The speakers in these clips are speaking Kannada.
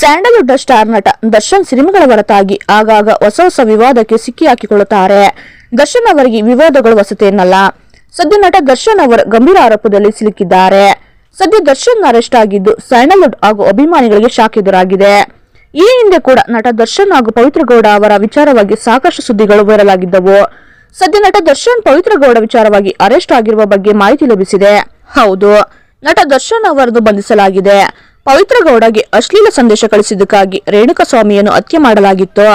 ಸ್ಯಾಂಡಲ್ವುಡ್ ಸ್ಟಾರ್ ನಟ ದರ್ಶನ್ ಸಿನಿಮಾಗಳ ಹೊರತಾಗಿ ಆಗಾಗ ಹೊಸ ಹೊಸ ವಿವಾದಕ್ಕೆ ಸಿಕ್ಕಿ ಹಾಕಿಕೊಳ್ಳುತ್ತಾರೆ. ದರ್ಶನ್ ಅವರಿಗೆ ವಿವಾದಗಳು ಹೊಸತೇನಲ್ಲ ಸದ್ಯ ನಟ ದರ್ಶನ್ ಅವರು ಗಂಭೀರ ಆರೋಪದಲ್ಲಿ ಸಿಲುಕಿದ್ದಾರೆ. ಸದ್ಯ ದರ್ಶನ್ ಅರೆಸ್ಟ್ ಆಗಿದ್ದು ಸ್ಯಾಂಡಲ್ವುಡ್ ಹಾಗೂ ಅಭಿಮಾನಿಗಳಿಗೆ ಶಾಕ್ ಎದುರಾಗಿದೆ. ಈ ಹಿಂದೆ ಕೂಡ ನಟ ದರ್ಶನ್ ಹಾಗೂ ಪವಿತ್ರ ಗೌಡ ಅವರ ವಿಚಾರವಾಗಿ ಸಾಕಷ್ಟು ಸುದ್ದಿಗಳು ಬರಲಾಗಿದ್ದವು ಸದ್ಯ ನಟ ದರ್ಶನ್ ಪವಿತ್ರ ಗೌಡ ವಿಚಾರವಾಗಿ ಅರೆಸ್ಟ್ ಆಗಿರುವ ಬಗ್ಗೆ ಮಾಹಿತಿ ಲಭಿಸಿದೆ. ಹೌದು, ನಟ ದರ್ಶನ್ ಅವರನ್ನು ಬಂಧಿಸಲಾಗಿದೆ. ಪವಿತ್ರ ಗೌಡಗೆ ಅಶ್ಲೀಲ ಸಂದೇಶ ಕಳಿಸಿದ್ದಕ್ಕಾಗಿ ರೇಣುಕಾ ಸ್ವಾಮಿಯನ್ನು ಹತ್ಯೆ ಮಾಡಲಾಗಿತ್ತು.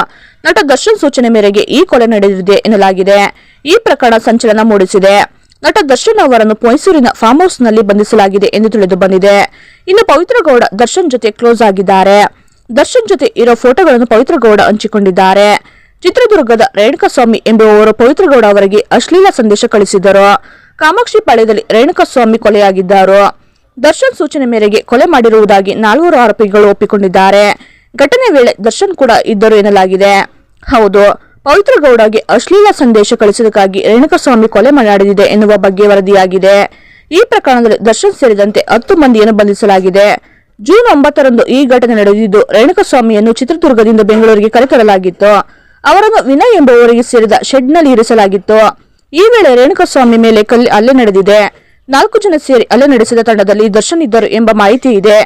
ನಟ ದರ್ಶನ್ ಸೂಚನೆ ಮೇರೆಗೆ ಈ ಕೊಲೆ ನಡೆದಿದೆ ಎನ್ನಲಾಗಿದೆ. ಈ ಪ್ರಕರಣ ಸಂಚಲನ ಮೂಡಿಸಿದೆ. ನಟ ದರ್ಶನ್ ಅವರನ್ನು ಮೈಸೂರಿನ ಫಾರ್ಮ್ ಹೌಸ್ನಲ್ಲಿ ಬಂಧಿಸಲಾಗಿದೆ ಎಂದು ತಿಳಿದು ಬಂದಿದೆ. ಇನ್ನು ಪವಿತ್ರ ಗೌಡ ದರ್ಶನ್ ಜೊತೆ ಕ್ಲೋಸ್ ಆಗಿದ್ದಾರೆ. ದರ್ಶನ್ ಜೊತೆ ಇರೋ ಫೋಟೋಗಳನ್ನು ಪವಿತ್ರ ಗೌಡ ಹಂಚಿಕೊಂಡಿದ್ದಾರೆ. ಚಿತ್ರದುರ್ಗದ ರೇಣುಕಸ್ವಾಮಿ ಎಂಬುವವರು ಪವಿತ್ರ ಗೌಡ ಅವರಿಗೆ ಅಶ್ಲೀಲ ಸಂದೇಶ ಕಳಿಸಿದರು ಕಾಮಾಕ್ಷಿ ಪಾಳ್ಯದಲ್ಲಿ ರೇಣುಕಸ್ವಾಮಿ ಕೊಲೆಯಾಗಿದ್ದರು. ದರ್ಶನ್ ಸೂಚನೆ ಮೇರೆಗೆ ಕೊಲೆ ಮಾಡಿರುವುದಾಗಿ ನಾಲ್ವರು ಆರೋಪಿಗಳು ಒಪ್ಪಿಕೊಂಡಿದ್ದಾರೆ. ಘಟನೆ ವೇಳೆ ದರ್ಶನ್ ಕೂಡ ಇದ್ದರು ಎನ್ನಲಾಗಿದೆ. ಹೌದು, ಪವಿತ್ರ ಗೌಡಗೆ ಅಶ್ಲೀಲ ಸಂದೇಶ ಕಳಿಸಿದಕ್ಕಾಗಿ ರೇಣುಕಸ್ವಾಮಿ ಕೊಲೆ ಮಾಡಿದೆ ಎನ್ನುವ ಬಗ್ಗೆ ವರದಿಯಾಗಿದೆ. ಈ ಪ್ರಕರಣದಲ್ಲಿ ದರ್ಶನ್ ಸೇರಿದಂತೆ ಹತ್ತು ಮಂದಿಯನ್ನು ಬಂಧಿಸಲಾಗಿದೆ. ಜೂನ್ ಒಂಬತ್ತರಂದು ಈ ಘಟನೆ ನಡೆದಿದ್ದು ರೇಣುಕಸ್ವಾಮಿಯನ್ನು ಚಿತ್ರದುರ್ಗದಿಂದ ಬೆಂಗಳೂರಿಗೆ ಕರೆತರಲಾಗಿತ್ತು. ಅವರನ್ನು ವಿನಯ್ ಎಂಬುವವರಿಗೆ ಸೇರಿದ ಶೆಡ್ನಲ್ಲಿ ಇರಿಸಲಾಗಿತ್ತು. ಈ ವೇಳೆ ರೇಣುಕಸ್ವಾಮಿ ಮೇಲೆ ಕಲ್ಲಿ ಹಲ್ಲೆ ನಡೆದಿದೆ. ನಾಲ್ಕು ಜನ ಸೇರಿ ಹಲ್ಲೆ ನಡೆಸಿದ ತಂಡದಲ್ಲಿ ದರ್ಶನ್ ಇದ್ದರು ಎಂಬ ಮಾಹಿತಿ ಇದೆ.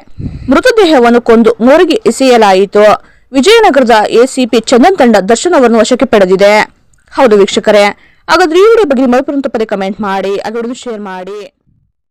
ಮೃತದೇಹವನ್ನು ಕೊಂದು ಮೋರಿಗೆ ಎಸೆಯಲಾಯಿತು. ವಿಜಯನಗರದ ಎಸಿಪಿ ಚಂದನ್ ತಂಡ ದರ್ಶನ್ ಅವರನ್ನು ವಶಕ್ಕೆ ಪಡೆದಿದೆ. ಹೌದು ವೀಕ್ಷಕರೇ, ಹಾಗಾದ್ರೆ ಈ ವಿಡಿಯೋ ಬಗ್ಗೆ ಮರುಪುರಂತ ಪದೇ ಕಮೆಂಟ್ ಮಾಡಿ ಅದರೊಂದು ಶೇರ್ ಮಾಡಿ.